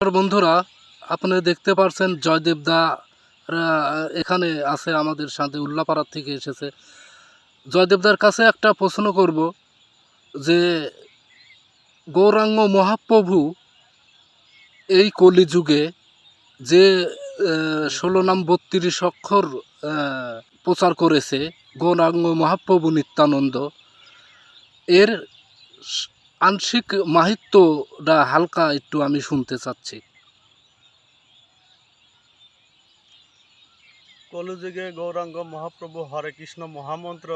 বন্ধুরা আপনারা দেখতে পারছেন জয়দেব দা এখানে আছে আমাদের সাথে উল্লাপাড়ার থেকে এসেছে। জয়দেবদার কাছে একটা প্রশ্ন করব যে, গৌরাঙ্গ মহাপ্রভু এই কলিযুগে যে ষোলো নাম বত্রিশ অক্ষর প্রচার করেছে গৌরাঙ্গ মহাপ্রভু নিত্যানন্দ, এর আংশিক মাহিত্যটা হালকা একটু আমি শুনতে চাচ্ছি। কলিযুগে গৌরাঙ্গ মহাপ্রভু হরে কৃষ্ণ মহামন্ত্র,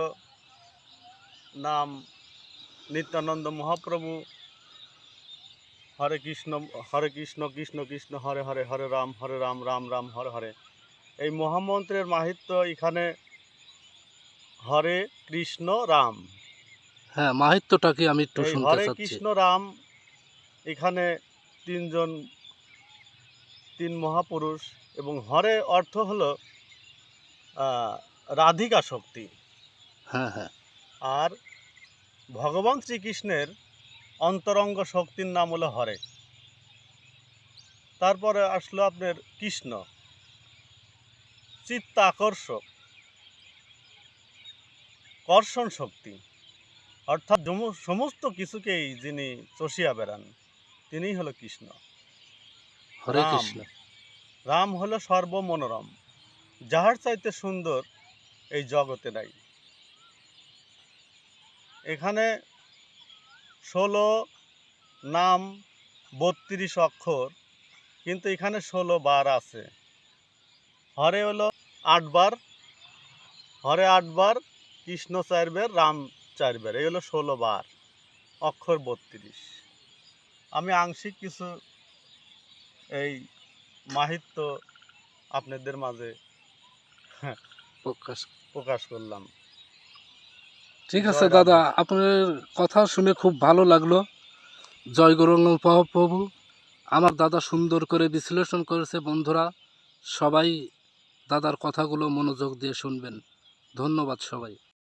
নাম নিত্যানন্দ মহাপ্রভু। হরে কৃষ্ণ হরে কৃষ্ণ কৃষ্ণ কৃষ্ণ, হরে হরে হরে রাম হরে রাম রাম রাম, হরে হরে। এই মহামন্ত্রের মাহিত্য এখানে হরে কৃষ্ণ রাম। হ্যাঁ মাহিত্যটাকে আমি একটু শুনতে হরে চাচ্ছি। কৃষ্ণ রাম এখানে তিনজন তিন মহাপুরুষ এবং হরে অর্থ হলো রাধিকা শক্তি। হ্যাঁ হ্যাঁ। আর ভগবান শ্রীকৃষ্ণের অন্তরঙ্গ শক্তির নাম হলো হরে। তারপরে আসলো আপনার কৃষ্ণ। চিত্ত আকর্ষক কর্ষণ শক্তি। অর্থাৎ সমস্ত কিছুকেই যিনি চষিয়া বেড়ান তিনিই হলো কৃষ্ণ। হরে রাম। কৃষ্ণ। রাম হলো সর্বমনোরম। যাহার চাইতে সুন্দর এই জগতে নাই। এখানে ষোলো নাম বত্রিশ অক্ষর কিন্তু এখানে ষোলো বার আছে। হরে হলো আটবার হরে আটবার কৃষ্ণ চারবার রাম চারবার এই হলো ষোলো বার অক্ষর বত্রিশ। আমি আংশিক কিছু এই মাহিত্য আপনাদের মাঝে প্রকাশ প্রকাশ করলাম। ঠিক আছে দাদা আপনার কথা শুনে খুব ভালো লাগল। জয় গৌরঙ্গ প্রভু আমার দাদা সুন্দর করে বিশ্লেষণ করেছে বন্ধুরা। সবাই দাদার কথাগুলো মনোযোগ দিয়ে শুনবেন। ধন্যবাদ সবাই।